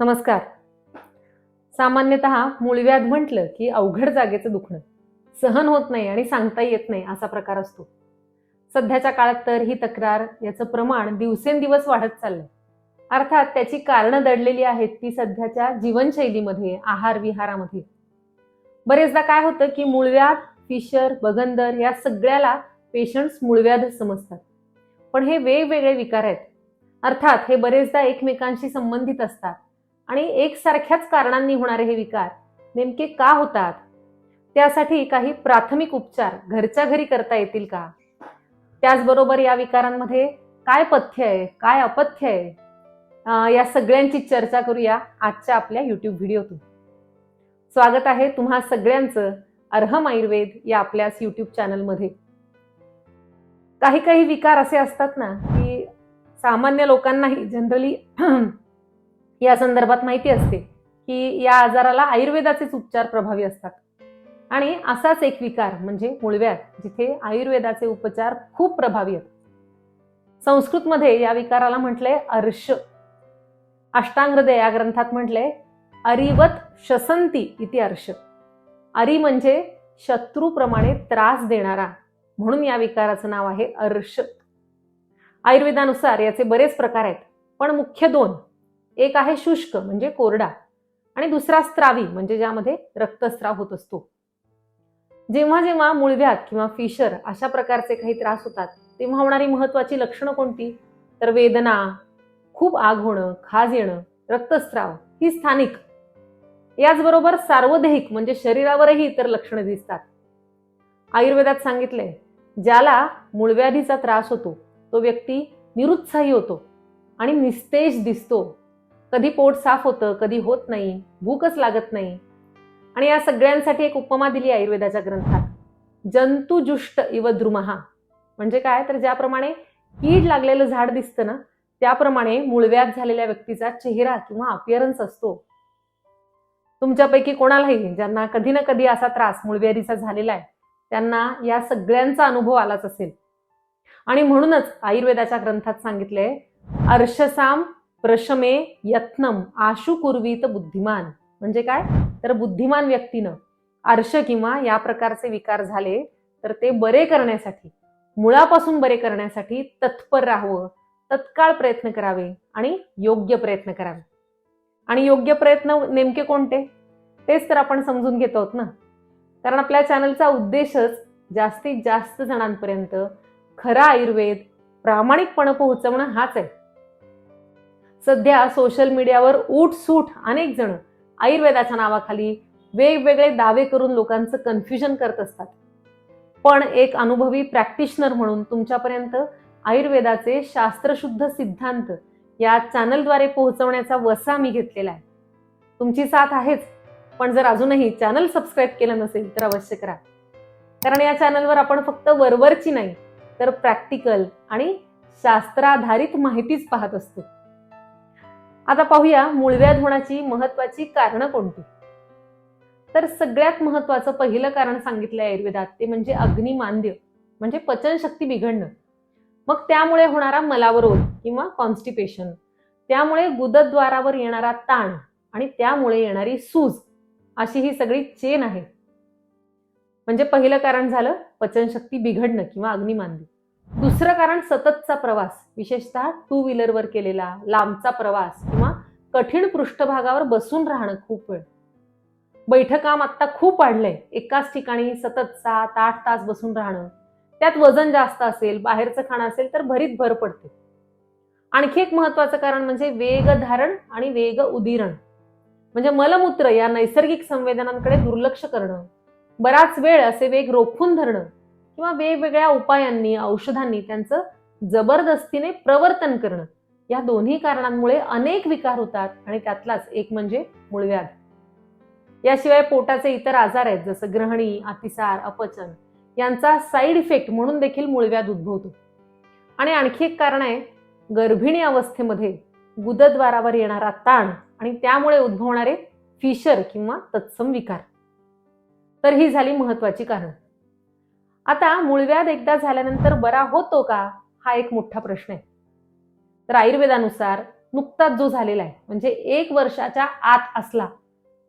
नमस्कार. सामान्यतः मूळव्याध म्हटलं की अवघड जागेचं दुखणं. सहन होत नाही आणि सांगता येत नाही असा प्रकार असतो. सध्याच्या काळात तर ही तक्रार याचं प्रमाण दिवसेंदिवस वाढत चाललंय. अर्थात त्याची कारणं दडलेली आहेत ती सध्याच्या जीवनशैलीमध्ये आहार विहारामध्ये बरेचदा काय होतं की मूळव्याध फिशर बगंदर या सगळ्याला पेशंट्स मूळव्याध समजतात. पण हे वेगवेगळे विकार आहेत. अर्थात हे बरेचदा एकमेकांशी संबंधित असतात. आणि एकसारख्याच कारणांनी होणारे हे विकार नेमके का होतात? त्यासाठी काही प्राथमिक उपचार घरच्या घरी करता येतील का? त्याचबरोबर या विकारांमध्ये काय पथ्य आहे? काय अपथ्य आहे? या सगळ्यांची चर्चा करूया आजच्या आपल्या युट्यूब व्हिडिओतून. स्वागत आहे तुम्हा सगळ्यांचं अर्हम आयुर्वेद या आपल्याच युट्यूब चॅनलमध्ये. काही काही विकार असे असतात ना की सामान्य लोकांनाही जनरली या संदर्भात माहिती असते की या आजाराला आयुर्वेदाचेच उपचार प्रभावी असतात. आणि असाच एक विकार म्हणजे मुळव्यात जिथे आयुर्वेदाचे उपचार खूप प्रभावी आहेत. संस्कृतमध्ये या विकाराला म्हटलंय अर्श. अष्टांगहृदय या ग्रंथात म्हटलंय अरिवत शसंती इति अर्श. अरि म्हणजे शत्रूप्रमाणे त्रास देणारा म्हणून या विकाराचं नाव आहे अर्श. आयुर्वेदानुसार याचे बरेच प्रकार आहेत पण मुख्य दोन एक आहे शुष्क म्हणजे कोरडा आणि दुसरा स्त्रावी म्हणजे ज्यामध्ये रक्तस्राव होत असतो. जेव्हा जेव्हा मुळव्यात किंवा फिशर अशा प्रकारचे काही त्रास होतात तेव्हा होणारी महत्वाची लक्षणं कोणती? तर वेदना खूप आग होणं खाज येणं रक्तस्राव ही स्थानिक. याचबरोबर सार्वदेहिक म्हणजे शरीरावरही इतर लक्षणं दिसतात. आयुर्वेदात सांगितलंय ज्याला मूळव्याधीचा त्रास होतो तो व्यक्ती निरुत्साही होतो आणि निस्तेज दिसतो. कधी पोट साफ होतं कधी होत नाही भूकच लागत नाही. आणि या सगळ्यांसाठी एक उपमा दिली आयुर्वेदाच्या ग्रंथात. जंतुजुष्ट इव द्रुमहा. म्हणजे काय? तर ज्याप्रमाणे कीड लागलेलं झाड दिसतं ना त्याप्रमाणे मुळव्यात झालेल्या व्यक्तीचा चेहरा किंवा अपिअरन्स असतो. तुमच्यापैकी कोणालाही ज्यांना कधी ना कधी असा त्रास मूळव्याधीचा झालेला आहे त्यांना या सगळ्यांचा अनुभव आलाच असेल. आणि म्हणूनच आयुर्वेदाच्या ग्रंथात सांगितलंय अर्शसाम प्रशमे यत्नम आशु कुर्वीत बुद्धिमान. म्हणजे काय? तर बुद्धिमान व्यक्तीनं आर्ष किंवा या प्रकारचे विकार झाले तर ते बरे करण्यासाठी मुळापासून बरे करण्यासाठी तत्पर राहावं तत्काळ प्रयत्न करावे आणि योग्य प्रयत्न करावे. आणि योग्य प्रयत्न नेमके कोणते? तेच तर आपण समजून घेत आहोत ना. कारण आपल्या चॅनलचा उद्देशच जास्तीत जास्त जणांपर्यंत खरा आयुर्वेद प्रामाणिकपणे पोहोचवणं हाच आहे. सध्या सोशल मीडियावर सूट अनेक जण आयुर्वेदाच्या नावाखाली वेगवेगळे दावे करून लोकांचं कन्फ्युजन करत असतात. पण एक अनुभवी प्रॅक्टिशनर म्हणून तुमच्यापर्यंत आयुर्वेदाचे शास्त्रशुद्ध सिद्धांत या चॅनलद्वारे पोहोचवण्याचा वसा मी घेतलेला आहे. तुमची साथ आहेच पण जर अजूनही चॅनल सबस्क्राईब केलं नसेल तर अवश्य करा. कारण या चॅनलवर आपण फक्त वरवरची नाही तर प्रॅक्टिकल आणि शास्त्राधारित माहितीच पाहत असतो. आता पाहूया मूळव्याध होण्याची महत्वाची कारणं कोणती? तर सगळ्यात महत्वाचं पहिलं कारण सांगितलं आयुर्वेदात ते म्हणजे अग्निमांद्य म्हणजे पचनशक्ती बिघडणं. मग त्यामुळे होणारा मलावरोध किंवा कॉन्स्टिपेशन त्यामुळे गुदद्वारावर येणारा ताण आणि त्यामुळे येणारी सूज अशी ही सगळी चेन आहे म्हणजे पहिलं कारण झालं पचनशक्ती बिघडणं किंवा अग्निमांद्य दुसरं कारण सततचा प्रवास. विशेषतः टू व्हीलरवर केलेला लांबचा प्रवास किंवा कठीण पृष्ठभागावर बसून राहणं खूप वेळ. बैठकाम आत्ता खूप वाढलंय. एकाच ठिकाणी सतत सात आठ तास बसून राहणं. त्यात वजन जास्त असेल बाहेरचं खाणं असेल तर भरीत भर पडते. आणखी एक महत्वाचं कारण म्हणजे वेग धारण आणि वेग उदिरण. म्हणजे मलमूत्र या नैसर्गिक संवेदनांकडे दुर्लक्ष करणं. बराच वेळ असे वेग रोखून धरणं. किंवा वेगवेगळ्या उपायांनी औषधांनी त्यांचं जबरदस्तीने प्रवर्तन करणं. या दोन्ही कारणांमुळे अनेक विकार होतात आणि त्यातलाच एक म्हणजे मूळव्याध याशिवाय पोटाचे इतर आजार आहेत जसं ग्रहणी अतिसार अपचन यांचा साईड इफेक्ट म्हणून देखील मूळव्याध उद्भवतो. आणि आणखी एक कारण आहे गर्भिणी अवस्थेमध्ये गुदद्वारावर येणारा ताण आणि त्यामुळे उद्भवणारे फिशर किंवा तत्सम विकार. तर ही झाली महत्वाची कारण. आता मूळव्याध एकदा झाल्यानंतर बरा होतो का? हा एक मोठा प्रश्न आहे. तर आयुर्वेदानुसार नुकताच जो झालेला आहे म्हणजे एक वर्षाच्या आत असला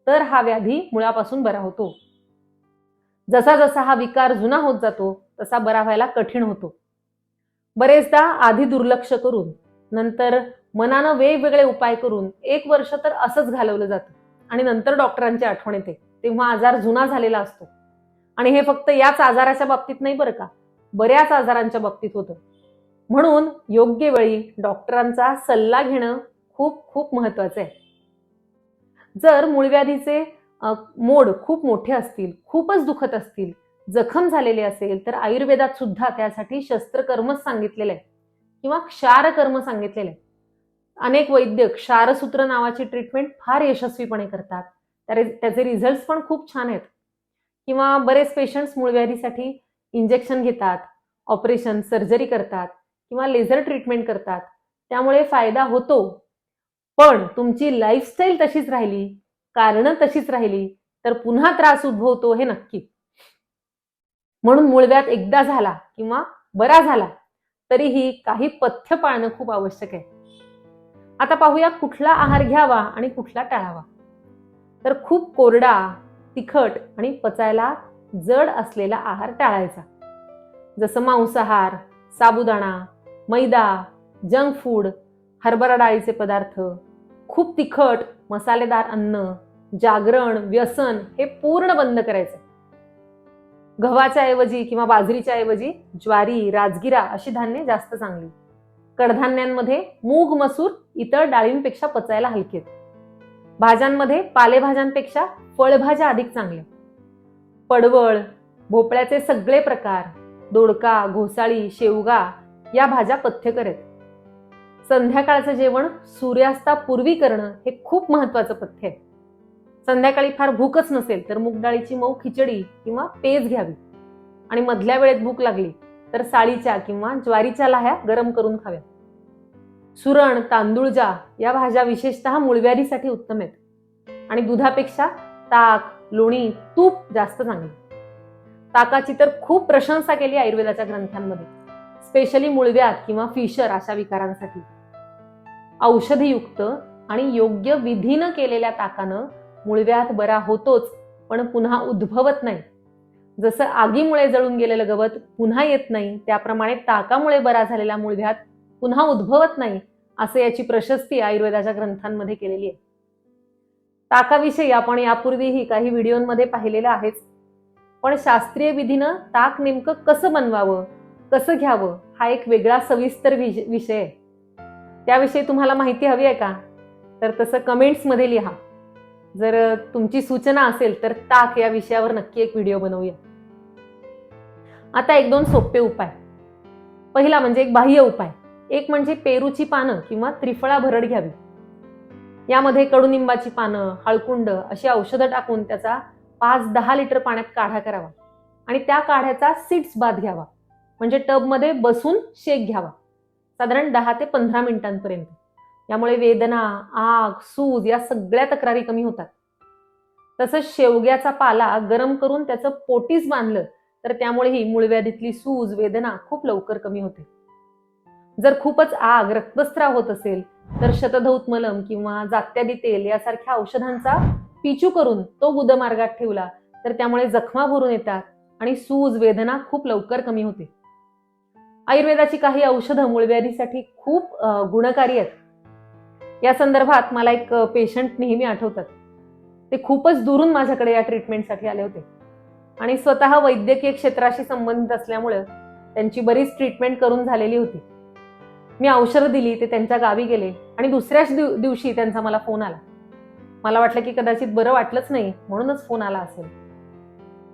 तर हा व्याधी मुळापासून बरा होतो. जसा जसा हा विकार जुना होत जातो तसा बरा व्हायला कठीण होतो. बरेचदा आधी दुर्लक्ष करून नंतर मनानं वेगवेगळे उपाय करून एक वर्ष तर असंच घालवलं जातं. आणि नंतर डॉक्टरांची आठवण येते तेव्हा आजार जुना झालेला असतो. आणि हे फक्त याच आजाराच्या बाबतीत नाही बरं का बऱ्याच आजारांच्या बाबतीत होतं. म्हणून योग्य वेळी डॉक्टरांचा सल्ला घेणं खूप खूप महत्वाचं आहे. जर मूळव्याधीचे मोड खूप मोठे असतील खूपच दुखत असतील जखम झालेले असेल तर आयुर्वेदात सुद्धा त्यासाठी शस्त्रकर्मच सांगितलेलं आहे. किंवा क्षारकर्म सांगितलेलं आहे. अनेक वैद्य क्षारसूत्र नावाची ट्रीटमेंट फार यशस्वीपणे करतात. त्यारे- त्याचे रिझल्ट पण खूप छान आहेत. किंवा बरेच पेशंट्स मूळव्याधीसाठी इंजेक्शन घेतात ऑपरेशन सर्जरी करतात किंवा लेझर ट्रीटमेंट करतात. त्यामुळे फायदा होतो. पण तुमची लाईफस्टाईल तशीच राहिली कारणं तशीच राहिली तर पुन्हा त्रास उद्भवतो हे नक्की. म्हणून मूळव्याध एकदा झाला किंवा बरा झाला तरीही काही पथ्य पाळणं खूप आवश्यक आहे. आता पाहूया कुठला आहार घ्यावा आणि कुठला टाळावा. तर खूप कोरडा तिखट आणि पचायला जड असलेला आहार टाळायचा. जसं मांसाहार साबुदाणा मैदा जंक फूड हरभरा डाळीचे पदार्थ खूप तिखट मसालेदार अन्न जागरण व्यसन हे पूर्ण बंद करायचं. गव्हाच्या ऐवजी किंवा बाजरीच्या ऐवजी ज्वारी राजगिरा अशी धान्ये जास्त चांगली. कडधान्यांमध्ये मूग मसूर इतर डाळींपेक्षा पचायला हलकेत. भाज्यांमध्ये पालेभाज्यांपेक्षा फळभाज्या अधिक चांगल्या. पडवळ भोपळ्याचे सगळे प्रकार दोडका घोसाळी शेवगा या भाज्या पथ्यकर आहेत संध्याकाळचं जेवण सूर्यास्तापूर्वी करणं हे खूप महत्वाचं पथ्य आहे. संध्याकाळी फार भूकच नसेल तर मूग डाळीची मऊ खिचडी किंवा पेज घ्यावी. आणि मधल्या वेळेत भूक लागली तर साळीच्या किंवा ज्वारीच्या लाह्या गरम करून खाव्या सुरण तांदूळजा या भाज्या विशेषतः मुळव्यारीसाठी उत्तम आहेत. आणि दुधापेक्षा ताक लोणी तूप जास्त चांगली ताकाची तर खूप प्रशंसा केली आयुर्वेदाच्या ग्रंथांमध्ये स्पेशली मुळव्यात किंवा फिशर अशा विकारांसाठी. औषधीयुक्त आणि योग्य विधीनं केलेल्या ताकानं मुळव्यात बरा होतोच पण पुन्हा उद्भवत नाही. जसं आगीमुळे जळून गेलेलं गवत पुन्हा येत नाही त्याप्रमाणे ताकामुळे बरा झालेला मुळव्यात पुन्हा उद्भवत नाही असं याची प्रशस्ती आयुर्वेदाच्या ग्रंथांमध्ये केलेली आहे. ताकाविषयी आपण यापूर्वीही काही व्हिडिओमध्ये पाहिलेलं आहेच. पण शास्त्रीय विधीनं ताक नेमकं कसं बनवावं कसं घ्यावं हा एक वेगळा सविस्तर विषय आहे. त्याविषयी तुम्हाला माहिती हवी आहे का? तर तसं कमेंट्समध्ये लिहा. जर तुमची सूचना असेल तर ताक या विषयावर नक्की एक व्हिडिओ बनवूया. आता एक दोन सोपे उपाय. पहिला म्हणजे एक बाह्य उपाय. एक म्हणजे पेरूची पानं किंवा त्रिफळा भरड घ्यावी. यामध्ये कडुनिंबाची पानं हळकुंड अशी औषधं टाकून त्याचा पाच दहा लिटर पाण्यात काढा करावा. आणि त्या काढ्याचा सीड्स बाद घ्यावा. म्हणजे टबमध्ये बसून शेक घ्यावा. साधारण दहा ते पंधरा मिनिटांपर्यंत. यामुळे वेदना आग सूज या सगळ्या तक्रारी कमी होतात. तसंच शेवग्याचा पाला गरम करून त्याचं पोटीस बांधलं तर त्यामुळेही मूळव्याधीतली सूज वेदना खूप लवकर कमी होते. जर खूपच आग रक्तस्राव होत असेल तर शतधौत मलम किंवा जात्यादी तेल यासारख्या औषधांचा पिचू करून तो गुदमार्गात ठेवला तर त्यामुळे जखमा भरून येतात आणि सूज वेदना खूप लवकर कमी होते. आयुर्वेदाची काही औषधं मूळव्याधीसाठी खूप गुणकारी आहेत. या संदर्भात मला एक पेशंट नेहमी आठवतात. ते खूपच दुरून माझ्याकडे या ट्रीटमेंटसाठी आले होते. आणि स्वतः वैद्यकीय क्षेत्राशी संबंधित असल्यामुळं त्यांची बरीच ट्रीटमेंट करून झालेली होती. मी औषधं दिली ते त्यांच्या गावी गेले आणि दुसऱ्याच दिव- दिवशी त्यांचा मला फोन आला. मला वाटलं की कदाचित बरं वाटलंच नाही म्हणूनच फोन आला असेल.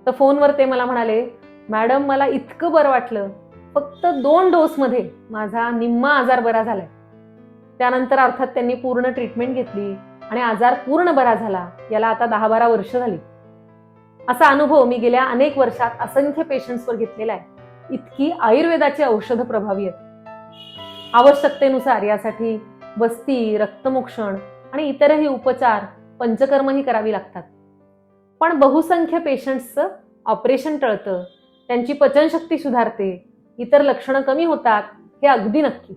तर फोनवर ते मला म्हणाले मॅडम मला इतकं बरं वाटलं फक्त दोन डोसमध्ये माझा निम्मा आजार बरा झालाय. त्यानंतर अर्थात त्यांनी पूर्ण ट्रीटमेंट घेतली आणि आजार पूर्ण बरा झाला याला आता दहा बारा वर्ष झाली. असा अनुभव मी गेल्या अनेक वर्षात असंख्य पेशंट्सवर घेतलेला आहे. इतकी आयुर्वेदाची औषधं प्रभावी आहेत. आवश्यकतेनुसार यासाठी बस्ती रक्तमोक्षण आणि इतरही उपचार पंचकर्मही करावी लागतात. पण बहुसंख्य पेशंट्सचं ऑपरेशन टळतं त्यांची पचनशक्ती सुधारते इतर लक्षणं कमी होतात हे अगदी नक्की.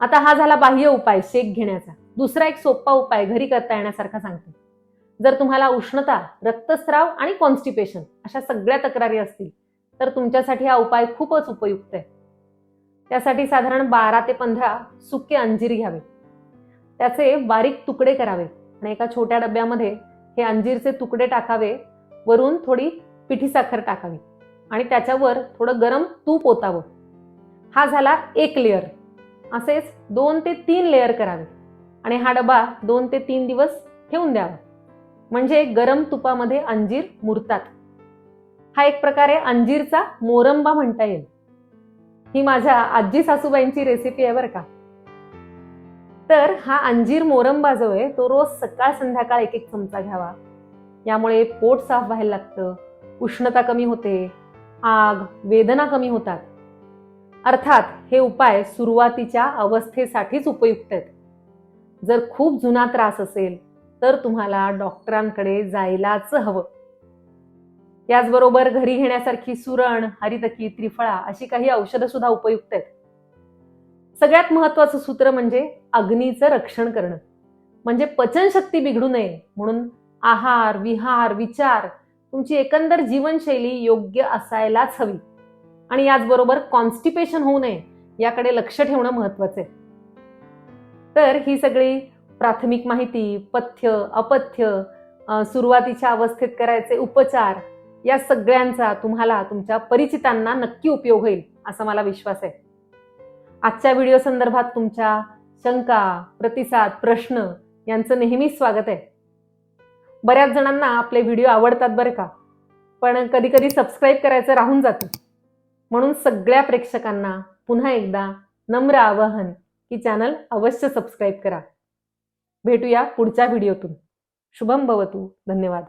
आता हा झाला बाह्य उपाय शेक घेण्याचा. दुसरा एक सोपा उपाय घरी करता येण्यासारखा सांगते. जर तुम्हाला उष्णता रक्तस्राव आणि कॉन्स्टिपेशन अशा सगळ्या तक्रारी असतील तर तुमच्यासाठी हा उपाय खूपच उपयुक्त आहे. त्यासाठी साधारण बारा ते पंधरा सुके अंजीर घ्यावे. त्याचे बारीक तुकडे करावे आणि एका छोट्या डब्यामध्ये हे अंजीरचे तुकडे टाकावे. वरून थोडी पिठी साखर टाकावी आणि त्याच्यावर थोडं गरम तूप ओतावं. हा झाला एक लेअर असेच दोन ते तीन लेअर करावे आणि हा डबा दोन ते तीन दिवस ठेवून द्यावा. म्हणजे गरम तुपामध्ये अंजीर मुरतात. हा एक प्रकारे अंजीरचा मोरंबा म्हणता येईल. ही माझ्या आजी सासूबाईंची रेसिपी आहे बरं का. तर हा अंजीर मोरंबा जो आहे तो रोज सकाळ संध्याकाळ एक एक चमचा घ्यावा. यामुळे पोट साफ व्हायला लागतं उष्णता कमी होते आग वेदना कमी होतात. अर्थात हे उपाय सुरुवातीच्या अवस्थेसाठीच उपयुक्त आहेत. जर खूप जुना त्रास असेल तर तुम्हाला डॉक्टरांकडे जायलाच हवं. याचबरोबर घरी घेण्यासारखी सुरण हरितकी त्रिफळा अशी काही औषधं सुद्धा उपयुक्त आहेत. सगळ्यात महत्वाचं सूत्र म्हणजे अग्नीचं रक्षण करणं. म्हणजे पचनशक्ती बिघडू नये म्हणून आहार विहार विचार तुमची एकंदर जीवनशैली योग्य असायलाच हवी. आणि याचबरोबर कॉन्स्टिपेशन होऊ नये याकडे लक्ष ठेवणं महत्वाचं आहे. तर ही सगळी प्राथमिक माहिती पथ्य अपथ्य सुरुवातीच्या अवस्थेत करायचे उपचार या सगळ्यांचा तुम्हाला तुमच्या परिचितांना नक्की उपयोग होईल असा मला विश्वास आहे. आजच्या व्हिडिओ संदर्भात तुमच्या शंका प्रतिसाद प्रश्न यांचं नेहमीच स्वागत आहे. बऱ्याच जणांना आपले व्हिडिओ आवडतात बरं का पण कधी कधी सबस्क्राईब करायचं राहून जातं. म्हणून सगळ्या प्रेक्षकांना पुन्हा एकदा नम्र आवाहन की चॅनल अवश्य सबस्क्राईब करा. भेटूया पुढच्या व्हिडिओतून. शुभम भवतू. धन्यवाद.